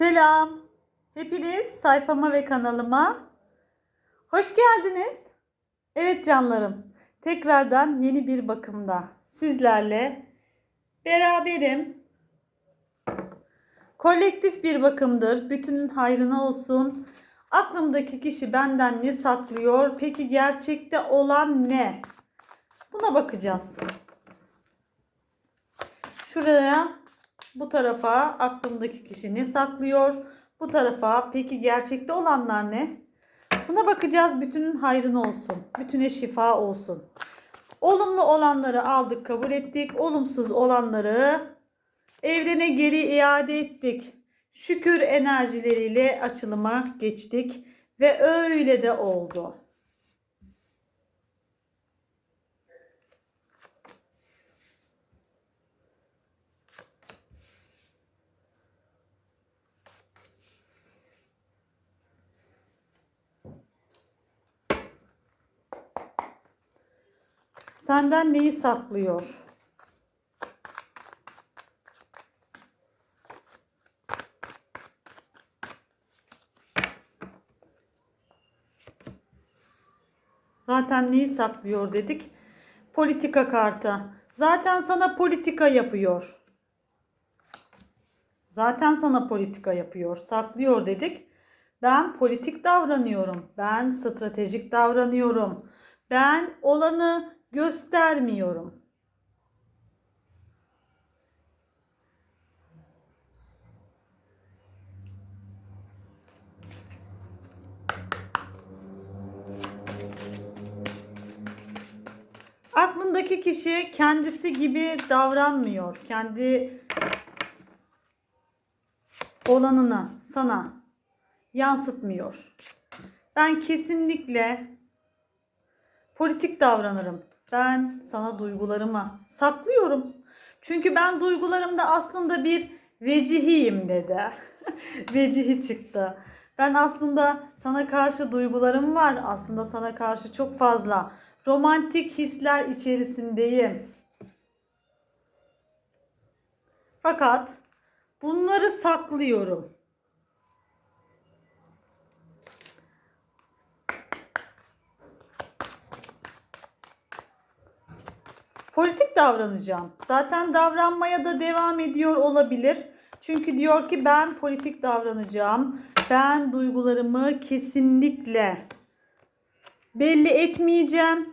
Selam. Hepiniz sayfama ve kanalıma hoş geldiniz. Evet canlarım. Tekrardan yeni bir bakımda sizlerle beraberim. Kolektif bir bakımdır. Bütünün hayrına olsun. Aklımdaki kişi benden ne saklıyor? Peki gerçekte olan ne? Buna bakacağız. Şuraya bu tarafa aklımdaki kişi ne saklıyor? Bu tarafa peki gerçekte olanlar ne? Buna bakacağız. Bütünün hayrına olsun. Bütüne şifa olsun. Olumlu olanları aldık, kabul ettik. Olumsuz olanları evrene geri iade ettik. Şükür enerjileriyle açılıma geçtik ve öyle de oldu. Senden neyi saklıyor? Zaten neyi saklıyor dedik? Politika kartı. Zaten sana politika yapıyor. Zaten sana politika yapıyor. Saklıyor dedik. Ben politik davranıyorum. Ben stratejik davranıyorum. Ben olanı göstermiyorum. Aklındaki kişi kendisi gibi davranmıyor. Kendi olanını sana yansıtmıyor. Ben kesinlikle politik davranırım. Ben sana duygularımı saklıyorum. Çünkü ben duygularımda aslında bir vecihiyim dedi. Vecihi çıktı. Ben aslında sana karşı duygularım var. Aslında sana karşı çok fazla romantik hisler içerisindeyim. Fakat bunları saklıyorum. Politik davranacağım. Zaten davranmaya da devam ediyor olabilir. Çünkü diyor ki ben politik davranacağım. Ben duygularımı kesinlikle belli etmeyeceğim.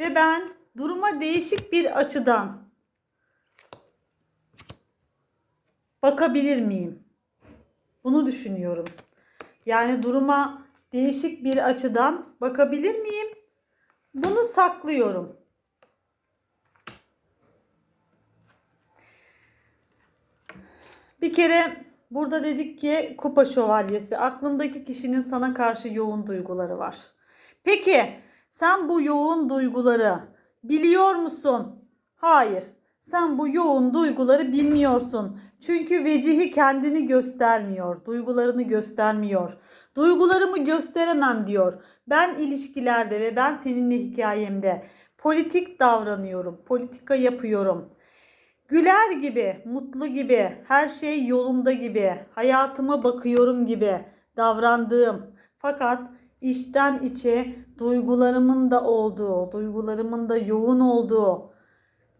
Ve ben duruma değişik bir açıdan bakabilir miyim? Bunu düşünüyorum. Yani duruma değişik bir açıdan bakabilir miyim? Bunu saklıyorum. Bir kere burada dedik ki kupa şövalyesi. Aklındaki kişinin sana karşı yoğun duyguları var. Peki sen bu yoğun duyguları biliyor musun? Hayır. Sen bu yoğun duyguları bilmiyorsun. Çünkü vecihi kendini göstermiyor. Duygularını göstermiyor. Duygularımı gösteremem diyor. Ben ilişkilerde ve ben seninle hikayemde politik davranıyorum. Politika yapıyorum. Güler gibi, mutlu gibi, her şey yolunda gibi, hayatıma bakıyorum gibi davrandığım fakat içten içe duygularımın da olduğu, duygularımın da yoğun olduğu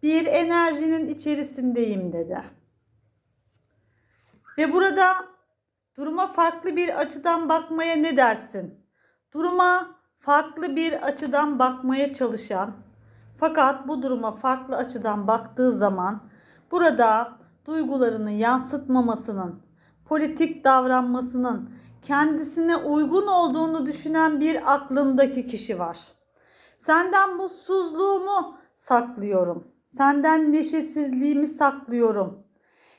bir enerjinin içerisindeyim dedi. Ve burada duruma farklı bir açıdan bakmaya ne dersin? Duruma farklı bir açıdan bakmaya çalışan fakat bu duruma farklı açıdan baktığı zaman burada duygularını yansıtmamasının, politik davranmasının kendisine uygun olduğunu düşünen bir aklımdaki kişi var. Senden mutsuzluğumu saklıyorum. Senden neşesizliğimi saklıyorum.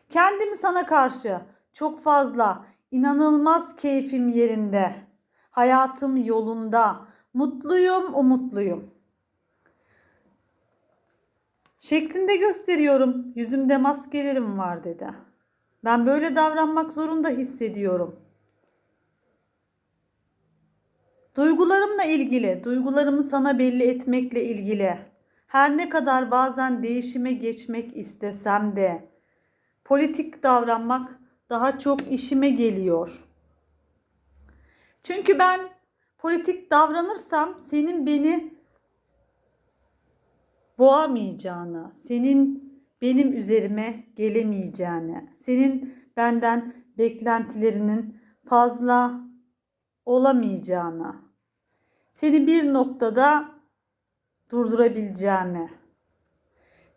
Kendimi sana karşı çok fazla, inanılmaz keyfim yerinde. Hayatım yolunda. Mutluyum, umutluyum. Şeklinde gösteriyorum. Yüzümde maskelerim var dedi. Ben böyle davranmak zorunda hissediyorum. Duygularımla ilgili, duygularımı sana belli etmekle ilgili. Her ne kadar bazen değişime geçmek istesem de politik davranmak daha çok işime geliyor. Çünkü ben politik davranırsam senin beni boğamayacağını, senin benim üzerime gelemeyeceğini, senin benden beklentilerinin fazla olamayacağını, seni bir noktada durdurabileceğimi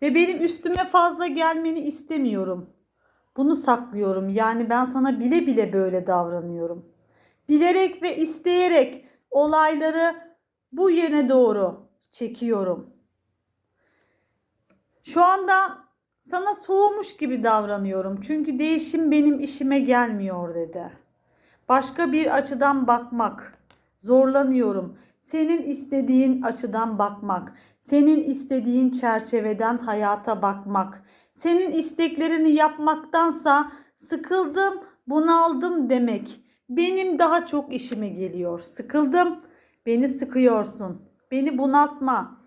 ve benim üstüme fazla gelmeni istemiyorum. Bunu saklıyorum. Yani ben sana bile bile böyle davranıyorum. Bilerek ve isteyerek olayları bu yöne doğru çekiyorum. Şu anda sana soğumuş gibi davranıyorum. Çünkü değişim benim işime gelmiyor dedi. Başka bir açıdan bakmak zorlanıyorum. Senin istediğin açıdan bakmak, senin istediğin çerçeveden hayata bakmak, senin isteklerini yapmaktansa sıkıldım, bunaldım demek benim daha çok işime geliyor. Sıkıldım, beni sıkıyorsun. Beni bunaltma.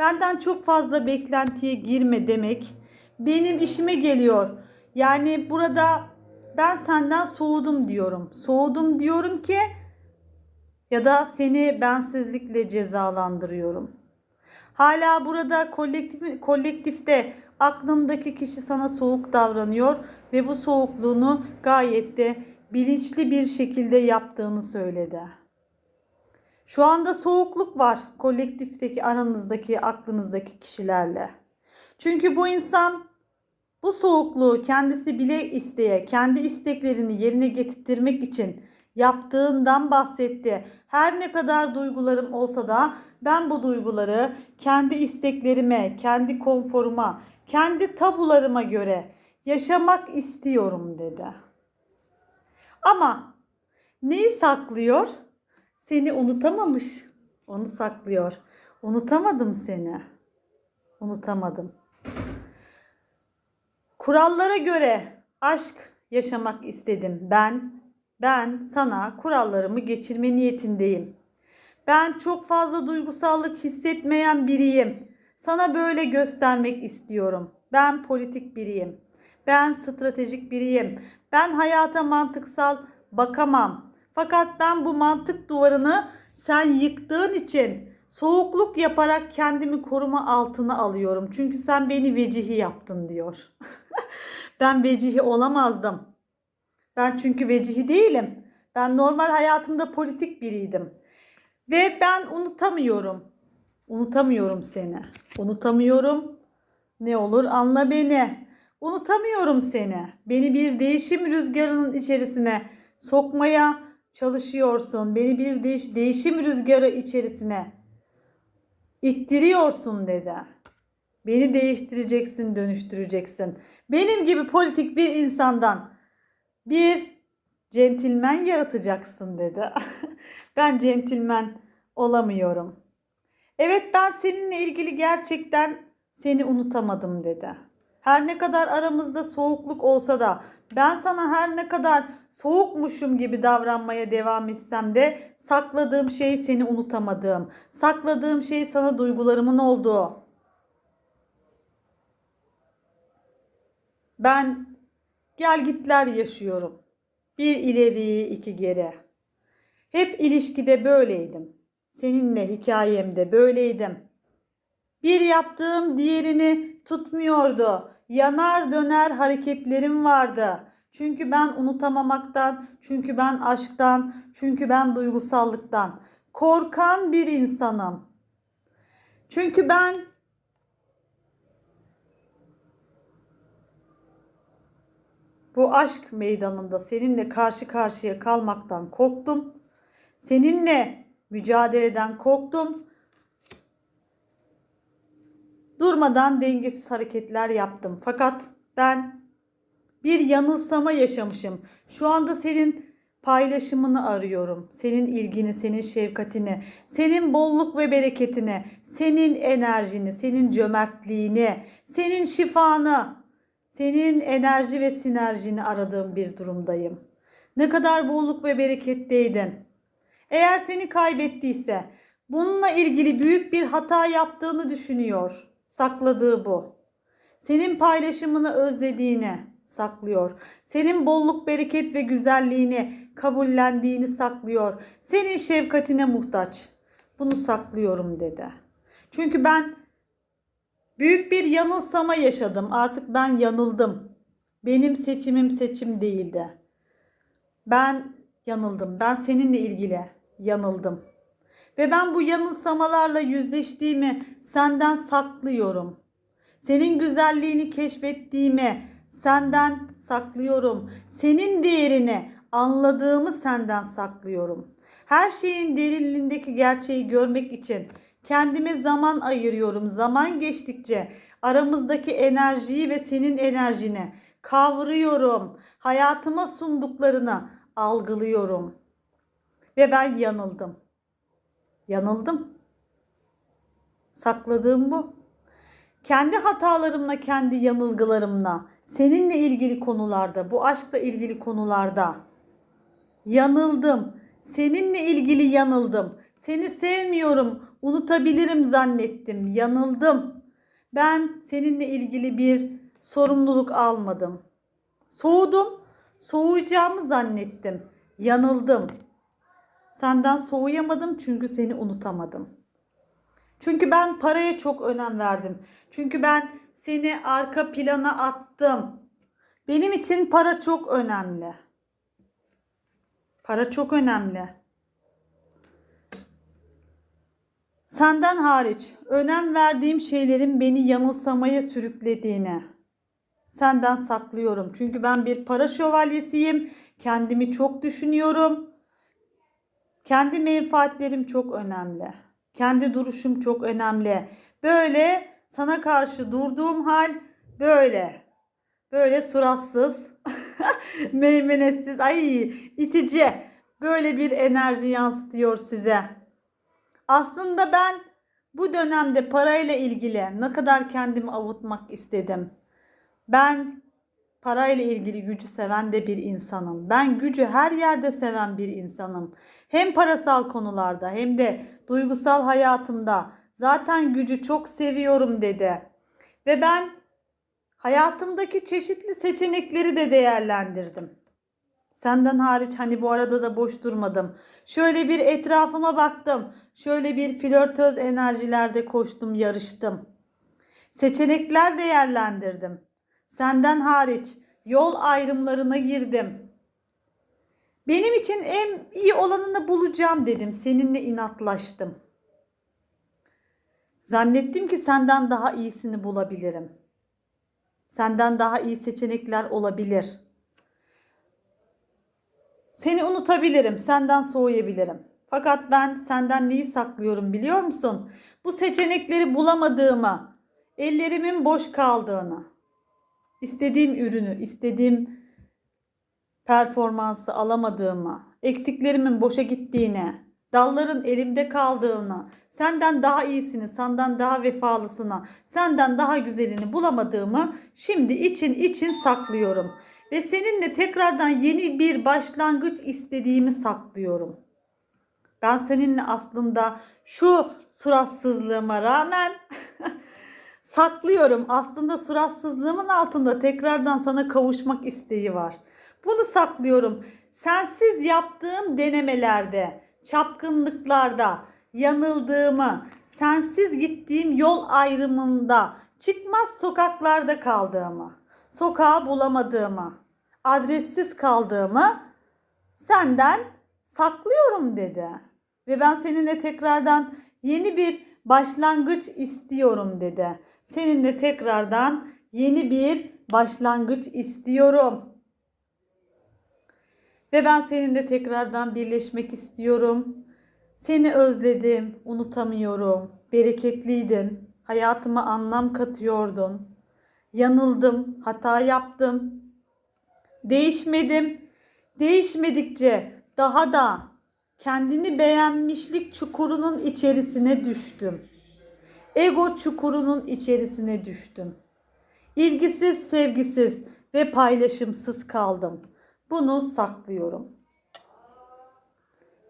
Benden çok fazla beklentiye girme demek benim işime geliyor. Yani burada ben senden soğudum diyorum. Soğudum diyorum ki ya da seni bensizlikle cezalandırıyorum. Hala burada kolektif, kolektifte aklındaki kişi sana soğuk davranıyor ve bu soğukluğunu gayet de bilinçli bir şekilde yaptığını söyledi. Şu anda soğukluk var kolektifteki aranızdaki aklınızdaki kişilerle. Çünkü bu insan bu soğukluğu kendisi bile isteye, kendi isteklerini yerine getirtmek için yaptığından bahsetti. Her ne kadar duygularım olsa da ben bu duyguları kendi isteklerime, kendi konforuma, kendi tabularıma göre yaşamak istiyorum dedi. Ama neyi saklıyor? Seni unutamamış. Onu saklıyor. Unutamadım seni. Unutamadım. Kurallara göre aşk yaşamak istedim. Ben ben sana kurallarımı geçirme niyetindeyim. Ben çok fazla duygusallık hissetmeyen biriyim. Sana böyle göstermek istiyorum. Ben politik biriyim. Ben stratejik biriyim. Ben hayata mantıksal bakamam. Fakat ben bu mantık duvarını sen yıktığın için soğukluk yaparak kendimi koruma altına alıyorum. Çünkü sen beni vecihi yaptın diyor. ben vecihi olamazdım. Ben çünkü vecihi değilim. Ben normal hayatımda politik biriydim. Ve ben unutamıyorum. Unutamıyorum seni. Unutamıyorum. Ne olur anla beni. Unutamıyorum seni. Beni bir değişim rüzgarının içerisine sokmaya çalışıyorsun. Beni bir değiş değişim rüzgarı içerisine ittiriyorsun dedi. Beni değiştireceksin, dönüştüreceksin. Benim gibi politik bir insandan bir centilmen yaratacaksın dedi. ben centilmen olamıyorum. Evet ben seninle ilgili gerçekten seni unutamadım dedi. Her ne kadar aramızda soğukluk olsa da ben sana her ne kadar soğukmuşum gibi davranmaya devam etsem de sakladığım şey seni unutamadığım, sakladığım şey sana duygularımın olduğu. Ben gel gitler yaşıyorum. Bir ileri iki geri. Hep ilişkide böyleydim. Seninle hikayemde böyleydim. Bir yaptığım diğerini tutmuyordu. Yanar döner hareketlerim vardı. Çünkü ben unutamamaktan, çünkü ben aşktan, çünkü ben duygusallıktan korkan bir insanım. Çünkü ben bu aşk meydanında seninle karşı karşıya kalmaktan korktum. Seninle mücadeleden korktum. Durmadan dengesiz hareketler yaptım. Fakat ben bir yanılsama yaşamışım. Şu anda senin paylaşımını arıyorum. Senin ilgini, senin şefkatini, senin bolluk ve bereketini, senin enerjini, senin cömertliğini, senin şifanı, senin enerji ve sinerjini aradığım bir durumdayım. Ne kadar bolluk ve bereketteydin. Eğer seni kaybettiyse bununla ilgili büyük bir hata yaptığını düşünüyor. Sakladığı bu. Senin paylaşımını özlediğini, saklıyor. Senin bolluk, bereket ve güzelliğini kabullendiğini saklıyor. Senin şefkatine muhtaç. Bunu saklıyorum dedi. Çünkü ben büyük bir yanılsama yaşadım. Artık ben yanıldım. Benim seçimim seçim değildi. Ben yanıldım. Ben seninle ilgili yanıldım. Ve ben bu yanılsamalarla yüzleştiğimi senden saklıyorum. Senin güzelliğini keşfettiğimi senden saklıyorum. Senin değerini anladığımı senden saklıyorum. Her şeyin derinliğindeki gerçeği görmek için kendime zaman ayırıyorum. Zaman geçtikçe aramızdaki enerjiyi ve senin enerjini kavruyorum. Hayatıma sunduklarını algılıyorum. Ve ben yanıldım. Yanıldım. Sakladığım bu. Kendi hatalarımla, kendi yanılgılarımla, seninle ilgili konularda, bu aşkla ilgili konularda yanıldım. Seninle ilgili yanıldım. Seni sevmiyorum, unutabilirim zannettim. Yanıldım. Ben seninle ilgili bir sorumluluk almadım. Soğudum. Soğuyacağımı zannettim. Yanıldım. Senden soğuyamadım çünkü seni unutamadım. Çünkü ben paraya çok önem verdim. Çünkü ben seni arka plana attım. Benim için para çok önemli. Para çok önemli. Senden hariç önem verdiğim şeylerin beni yanılsamaya sürüklediğini senden saklıyorum. Çünkü ben bir para şövalyesiyim. Kendimi çok düşünüyorum. Kendi menfaatlerim çok önemli. Kendi duruşum çok önemli. Böyle sana karşı durduğum hal böyle. Böyle suratsız, meymenetsiz, ay itici. Böyle bir enerji yansıtıyor size. Aslında ben bu dönemde parayla ilgili ne kadar kendimi avutmak istedim. Ben parayla ilgili gücü seven de bir insanım. Ben gücü her yerde seven bir insanım. Hem parasal konularda hem de duygusal hayatımda zaten gücü çok seviyorum dedi. Ve ben hayatımdaki çeşitli seçenekleri de değerlendirdim. Senden hariç hani bu arada da boş durmadım. Şöyle bir etrafıma baktım. Şöyle bir flörtöz enerjilerde koştum, yarıştım. Seçenekler değerlendirdim. Senden hariç yol ayrımlarına girdim. Benim için en iyi olanını bulacağım dedim. Seninle inatlaştım. Zannettim ki senden daha iyisini bulabilirim. Senden daha iyi seçenekler olabilir. Seni unutabilirim, senden soğuyabilirim. Fakat ben senden neyi saklıyorum biliyor musun? Bu seçenekleri bulamadığımı, ellerimin boş kaldığını, istediğim ürünü, istediğim performansı alamadığımı, ektiklerimin boşa gittiğini, dalların elimde kaldığını, senden daha iyisini, senden daha vefalısını, senden daha güzelini bulamadığımı şimdi için için saklıyorum. Ve seninle tekrardan yeni bir başlangıç istediğimi saklıyorum. Ben seninle aslında şu suratsızlığıma rağmen saklıyorum. Aslında suratsızlığımın altında tekrardan sana kavuşmak isteği var. Bunu saklıyorum. Sensiz yaptığım denemelerde, çapkınlıklarda, yanıldığımı, sensiz gittiğim yol ayrımında, çıkmaz sokaklarda kaldığımı, sokağı bulamadığımı, adressiz kaldığımı senden saklıyorum dedi. Ve ben seninle tekrardan yeni bir başlangıç istiyorum dedi. Seninle tekrardan yeni bir başlangıç istiyorum. Ve ben seninle tekrardan birleşmek istiyorum. Seni özledim, unutamıyorum. Bereketliydin. Hayatıma anlam katıyordun. Yanıldım, hata yaptım. Değişmedim. Değişmedikçe daha da kendini beğenmişlik çukurunun içerisine düştüm. Ego çukurunun içerisine düştüm. İlgisiz, sevgisiz ve paylaşımsız kaldım. Bunu saklıyorum.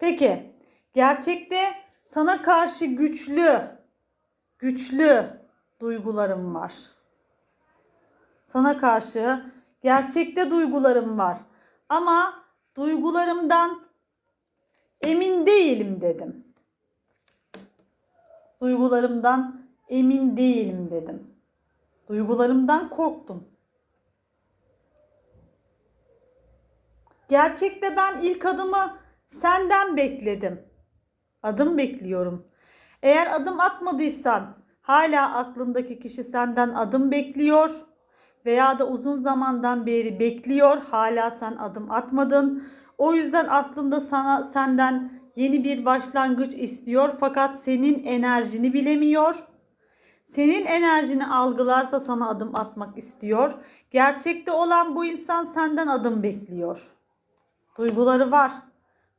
Peki, gerçekte sana karşı güçlü, güçlü duygularım var. Sana karşı Gerçekte duygularım var. Ama duygularımdan emin değilim dedim. Duygularımdan emin değilim dedim. Duygularımdan korktum. Gerçekte ben ilk adımı senden bekledim. Adım bekliyorum. Eğer adım atmadıysan hala aklındaki kişi senden adım bekliyor veya da uzun zamandan beri bekliyor. Hala sen adım atmadın. O yüzden aslında sana senden yeni bir başlangıç istiyor fakat senin enerjini bilemiyor. Senin enerjini algılarsa sana adım atmak istiyor. Gerçekte olan bu insan senden adım bekliyor. Duyguları var.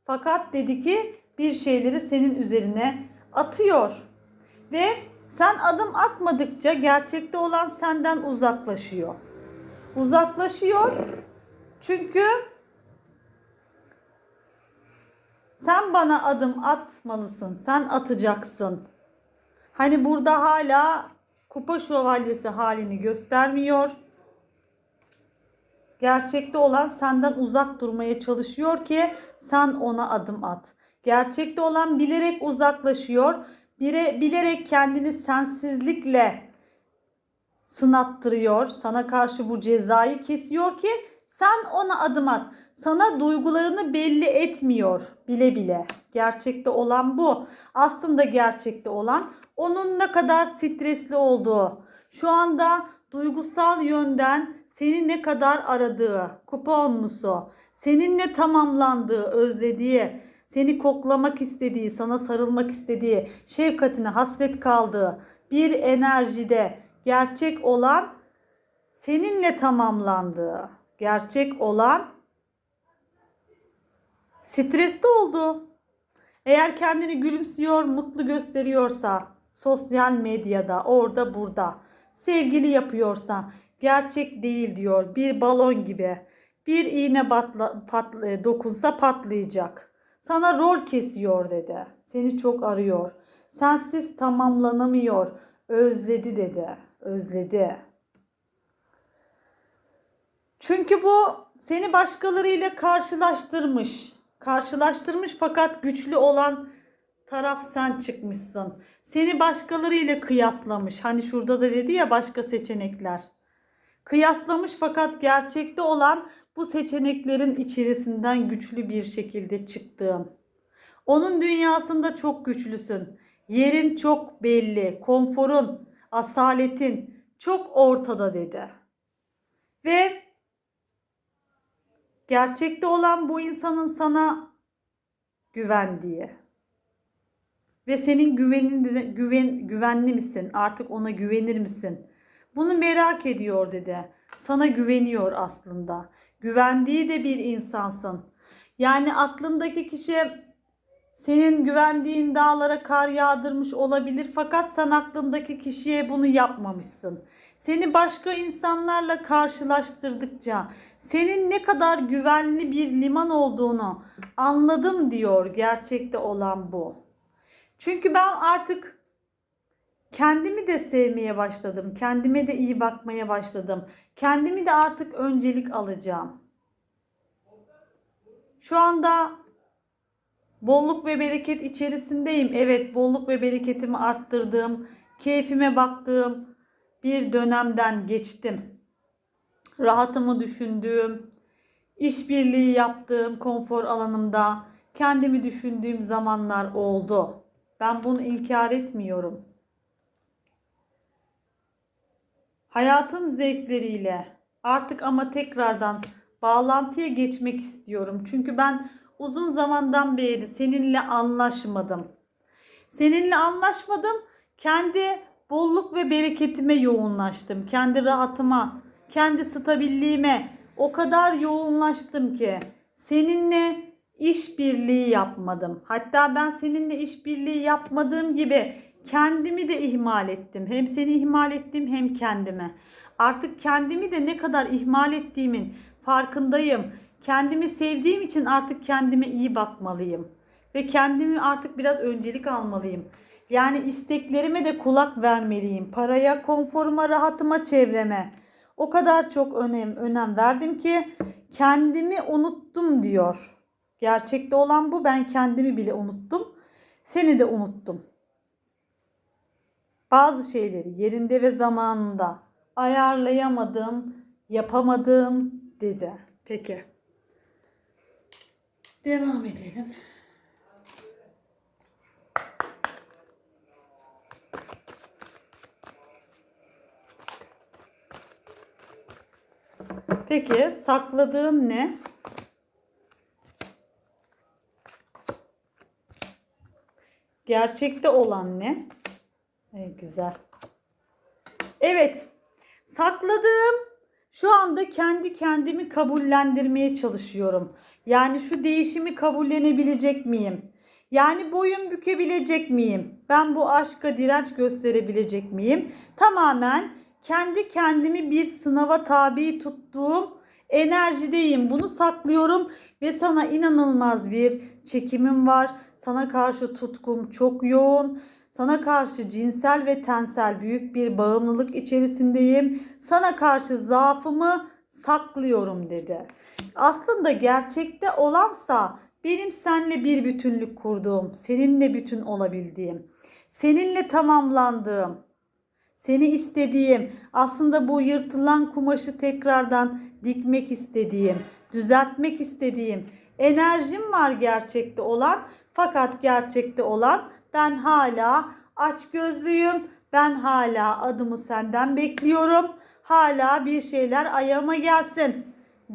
Fakat dedi ki bir şeyleri senin üzerine atıyor. Ve sen adım atmadıkça gerçekte olan senden uzaklaşıyor. Uzaklaşıyor. Çünkü sen bana adım atmalısın. Sen atacaksın. Hani burada hala kupa şövalyesi halini göstermiyor. Gerçekte olan senden uzak durmaya çalışıyor ki sen ona adım at. Gerçekte olan bilerek uzaklaşıyor. Bire, bilerek kendini sensizlikle sınattırıyor. Sana karşı bu cezayı kesiyor ki sen ona adım at. Sana duygularını belli etmiyor bile bile. Gerçekte olan bu. Aslında gerçekte olan onun ne kadar stresli olduğu. Şu anda duygusal yönden seni ne kadar aradığı, kupa onlusu, seninle tamamlandığı, özlediği, seni koklamak istediği, sana sarılmak istediği, şefkatine hasret kaldığı bir enerjide gerçek olan seninle tamamlandığı, gerçek olan stresli oldu. Eğer kendini gülümsüyor, mutlu gösteriyorsa, sosyal medyada, orada burada, sevgili yapıyorsa, gerçek değil diyor. Bir balon gibi. Bir iğne batla, patla, dokunsa patlayacak. Sana rol kesiyor dedi. Seni çok arıyor. Sensiz tamamlanamıyor. Özledi dedi. Özledi. Çünkü bu seni başkalarıyla karşılaştırmış. Karşılaştırmış fakat güçlü olan taraf sen çıkmışsın. Seni başkalarıyla kıyaslamış. Hani şurada da dedi ya başka seçenekler. Kıyaslamış fakat gerçekte olan bu seçeneklerin içerisinden güçlü bir şekilde çıktığın. Onun dünyasında çok güçlüsün. Yerin çok belli, konforun, asaletin çok ortada dedi. Ve gerçekte olan bu insanın sana güvendiği ve senin güvenin güven güvenli misin? Artık ona güvenir misin? Bunu merak ediyor dedi. Sana güveniyor aslında. Güvendiği de bir insansın. Yani aklındaki kişi senin güvendiğin dağlara kar yağdırmış olabilir fakat sen aklındaki kişiye bunu yapmamışsın. Seni başka insanlarla karşılaştırdıkça senin ne kadar güvenli bir liman olduğunu anladım diyor gerçekte olan bu. Çünkü ben artık kendimi de sevmeye başladım. Kendime de iyi bakmaya başladım. Kendimi de artık öncelik alacağım. Şu anda bolluk ve bereket içerisindeyim. Evet, bolluk ve bereketimi arttırdığım, keyfime baktığım bir dönemden geçtim. Rahatımı düşündüğüm, işbirliği yaptığım konfor alanımda kendimi düşündüğüm zamanlar oldu. Ben bunu inkar etmiyorum. Hayatın zevkleriyle artık ama tekrardan bağlantıya geçmek istiyorum. Çünkü ben uzun zamandan beri seninle anlaşmadım. Seninle anlaşmadım. Kendi bolluk ve bereketime yoğunlaştım. Kendi rahatıma, kendi stabilliğime o kadar yoğunlaştım ki seninle işbirliği yapmadım. Hatta ben seninle işbirliği yapmadığım gibi kendimi de ihmal ettim. Hem seni ihmal ettim hem kendimi. Artık kendimi de ne kadar ihmal ettiğimin farkındayım. Kendimi sevdiğim için artık kendime iyi bakmalıyım. Ve kendimi artık biraz öncelik almalıyım. Yani isteklerime de kulak vermeliyim. Paraya, konforuma, rahatıma, çevreme. O kadar çok önem önem verdim ki kendimi unuttum diyor. Gerçekte olan bu. Ben kendimi bile unuttum. Seni de unuttum. Bazı şeyleri yerinde ve zamanında ayarlayamadım, yapamadım dedi. Peki. Devam edelim. Peki sakladığın ne? Gerçekte olan ne? Evet, güzel. Evet. Sakladığım şu anda kendi kendimi kabullendirmeye çalışıyorum. Yani şu değişimi kabullenebilecek miyim? Yani boyun bükebilecek miyim? Ben bu aşka direnç gösterebilecek miyim? Tamamen kendi kendimi bir sınava tabi tuttuğum enerjideyim. Bunu saklıyorum ve sana inanılmaz bir çekimim var. Sana karşı tutkum çok yoğun. Sana karşı cinsel ve tensel büyük bir bağımlılık içerisindeyim. Sana karşı zaafımı saklıyorum dedi. Aslında gerçekte olansa benim seninle bir bütünlük kurduğum, seninle bütün olabildiğim, seninle tamamlandığım, seni istediğim, aslında bu yırtılan kumaşı tekrardan dikmek istediğim, düzeltmek istediğim enerjim var gerçekte olan. Fakat gerçekte olan ben hala aç gözlüyüm. Ben hala adımı senden bekliyorum. Hala bir şeyler ayağıma gelsin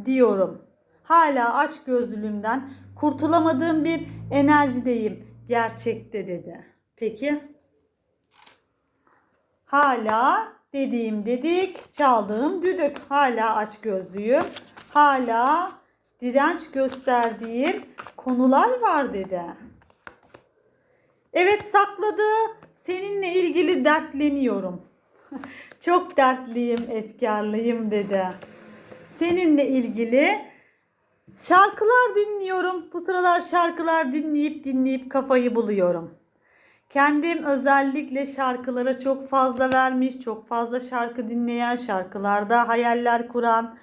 diyorum. Hala aç gözlülüğümden kurtulamadığım bir enerjideyim gerçekte dedi. Peki hala dediğim dedik, çaldığım düdük. Hala aç gözlüyüm. Hala direnç gösterdiğim konular var dedi. Evet sakladığı seninle ilgili dertleniyorum. Çok dertliyim, efkarlıyım dedi. Seninle ilgili şarkılar dinliyorum. Bu sıralar şarkılar dinleyip dinleyip kafayı buluyorum. Kendim özellikle şarkılara çok fazla vermiş, çok fazla şarkı dinleyen, şarkılarda hayaller kuran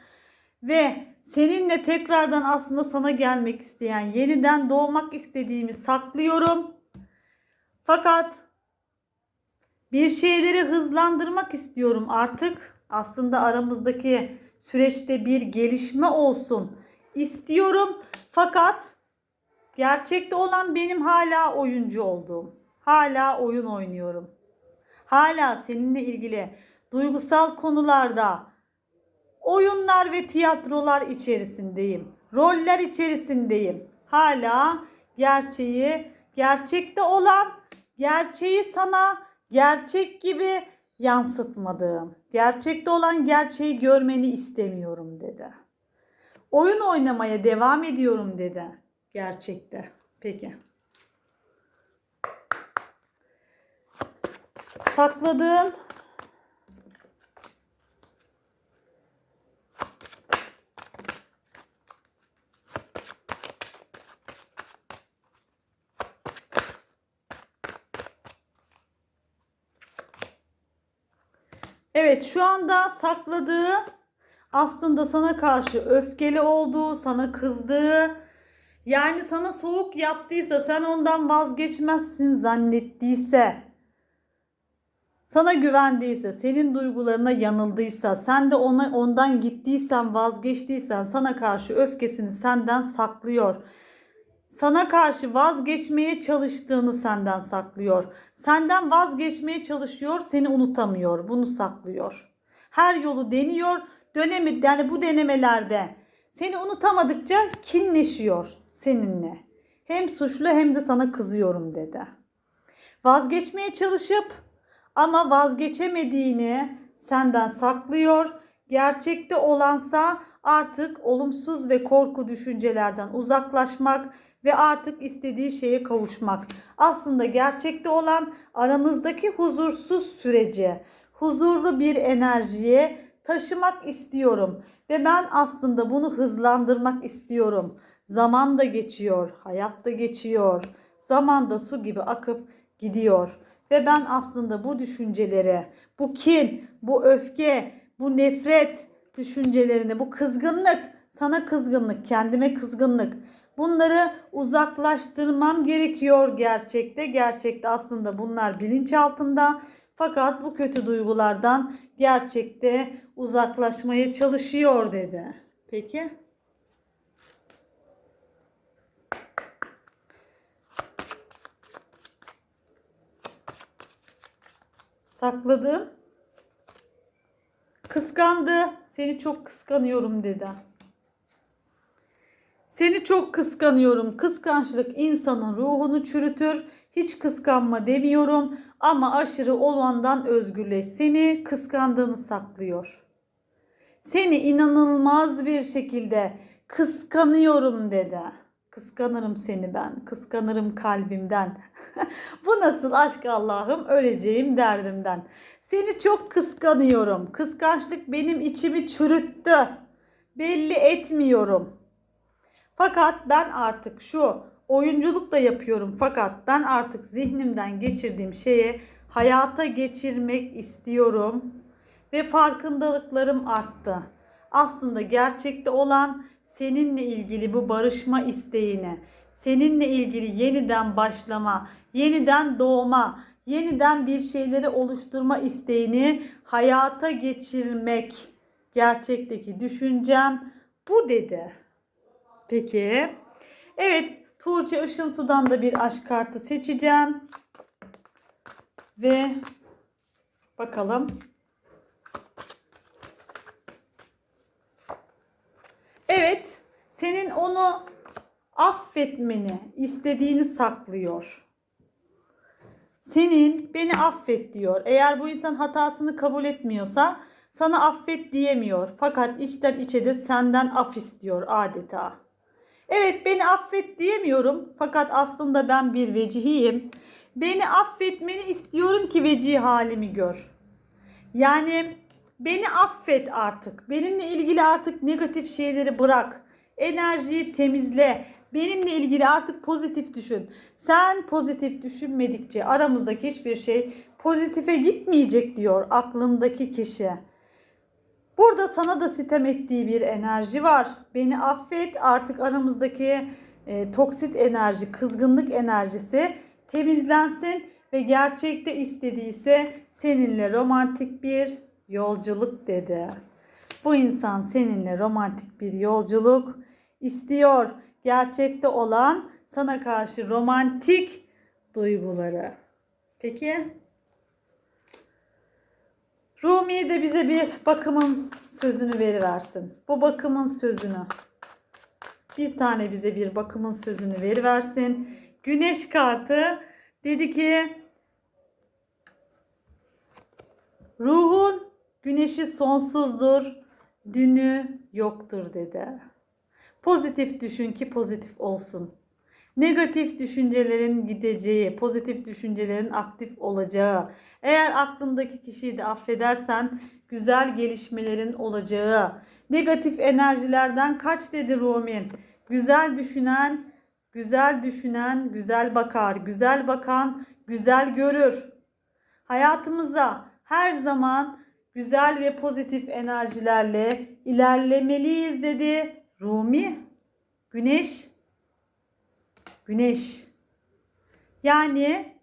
ve seninle tekrardan aslında sana gelmek isteyen, yeniden doğmak istediğimi saklıyorum. Fakat bir şeyleri hızlandırmak istiyorum artık. Aslında aramızdaki süreçte bir gelişme olsun istiyorum. Fakat gerçekte olan benim hala oyuncu olduğum. Hala oyun oynuyorum. Hala seninle ilgili duygusal konularda oyunlar ve tiyatrolar içerisindeyim. Roller içerisindeyim. Hala gerçeği, gerçekte olan gerçeği sana gerçek gibi yansıtmadığım, gerçekte olan gerçeği görmeni istemiyorum dedi. Oyun oynamaya devam ediyorum dedi. Gerçekte. Peki. Sakladığın Evet şu anda sakladığı aslında sana karşı öfkeli olduğu, sana kızdığı, yani sana soğuk yaptıysa, sen ondan vazgeçmezsin zannettiyse, sana güvendiyse, senin duygularına yanıldıysa, sen de ona ondan gittiysen, vazgeçtiysen, sana karşı öfkesini senden saklıyor. Sana karşı vazgeçmeye çalıştığını senden saklıyor. Senden vazgeçmeye çalışıyor, seni unutamıyor. Bunu saklıyor. Her yolu deniyor. Dönemi yani bu denemelerde seni unutamadıkça kinleşiyor seninle. Hem suçlu hem de sana kızıyorum dedi. Vazgeçmeye çalışıp ama vazgeçemediğini senden saklıyor. Gerçekte olansa artık olumsuz ve korku düşüncelerden uzaklaşmak ve artık istediği şeye kavuşmak. Aslında gerçekte olan aranızdaki huzursuz süreci, huzurlu bir enerjiye taşımak istiyorum ve ben aslında bunu hızlandırmak istiyorum. Zaman da geçiyor, hayat da geçiyor. Zaman da su gibi akıp gidiyor ve ben aslında bu düşünceleri, bu kin, bu öfke, bu nefret düşüncelerini, bu kızgınlık, sana kızgınlık, kendime kızgınlık. Bunları uzaklaştırmam gerekiyor gerçekte. Gerçekte aslında bunlar bilinç altında. Fakat bu kötü duygulardan gerçekte uzaklaşmaya çalışıyor dedi. Peki. Sakladı. Kıskandı. Seni çok kıskanıyorum dedi. Seni çok kıskanıyorum. Kıskançlık insanın ruhunu çürütür. Hiç kıskanma demiyorum ama aşırı olandan özgürleş. Seni kıskandığını saklıyor. Seni inanılmaz bir şekilde kıskanıyorum dedi. Kıskanırım seni ben. Kıskanırım kalbimden. Bu nasıl aşk Allah'ım? Öleceğim derdimden. Seni çok kıskanıyorum. Kıskançlık benim içimi çürüttü. Belli etmiyorum. Fakat ben artık şu oyunculuk da yapıyorum. Fakat ben artık zihnimden geçirdiğim şeye hayata geçirmek istiyorum. Ve farkındalıklarım arttı. Aslında gerçekte olan seninle ilgili bu barışma isteğini, seninle ilgili yeniden başlama, yeniden doğma, yeniden bir şeyleri oluşturma isteğini hayata geçirmek gerçekteki düşüncem bu dedi. Peki. Evet, Tuğçe Işın Su'dan da bir aşk kartı seçeceğim. Ve bakalım. Evet, senin onu affetmeni istediğini saklıyor. Senin beni affet diyor. Eğer bu insan hatasını kabul etmiyorsa sana affet diyemiyor. Fakat içten içe de senden af istiyor adeta. Evet beni affet diyemiyorum. Fakat aslında ben bir vecihiyim. Beni affetmeni istiyorum ki vecih halimi gör. Yani beni affet artık. Benimle ilgili artık negatif şeyleri bırak. Enerjiyi temizle. Benimle ilgili artık pozitif düşün. Sen pozitif düşünmedikçe aramızdaki hiçbir şey pozitife gitmeyecek diyor aklındaki kişi. Burada sana da sitem ettiği bir enerji var. Beni affet artık aramızdaki e, toksit enerji, kızgınlık enerjisi temizlensin ve gerçekte istediyse seninle romantik bir yolculuk dedi. Bu insan seninle romantik bir yolculuk istiyor. Gerçekte olan sana karşı romantik duyguları. Peki Rumi de bize bir bakımın sözünü veriversin. Bu bakımın sözünü. Bir tane bize bir bakımın sözünü veriversin. Güneş kartı dedi ki ruhun güneşi sonsuzdur, dünü yoktur dedi. Pozitif düşün ki pozitif olsun. Negatif düşüncelerin gideceği, pozitif düşüncelerin aktif olacağı. Eğer aklındaki kişiyi de affedersen güzel gelişmelerin olacağı. Negatif enerjilerden kaç dedi Rumi. Güzel düşünen, güzel düşünen, güzel bakar. Güzel bakan, güzel görür. Hayatımızda her zaman güzel ve pozitif enerjilerle ilerlemeliyiz dedi Rumi. Güneş Güneş. Yani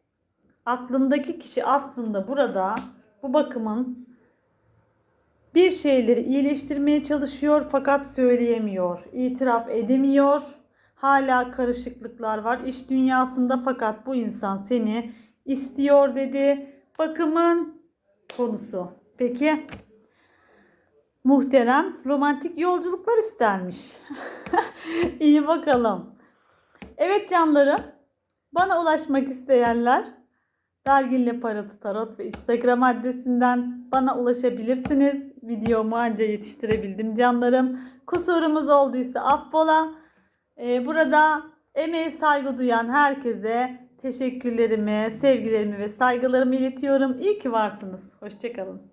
aklındaki kişi aslında burada bu bakımın bir şeyleri iyileştirmeye çalışıyor fakat söyleyemiyor, itiraf edemiyor. Hala karışıklıklar var iş dünyasında fakat bu insan seni istiyor dedi. Bakımın konusu. Peki muhterem romantik yolculuklar istermiş. İyi bakalım. Evet canlarım. Bana ulaşmak isteyenler Derginle Parıltı Tarot ve Instagram adresinden bana ulaşabilirsiniz. Videomu anca yetiştirebildim canlarım. Kusurumuz olduysa affola. Ee, burada emeğe saygı duyan herkese teşekkürlerimi, sevgilerimi ve saygılarımı iletiyorum. İyi ki varsınız. Hoşçakalın.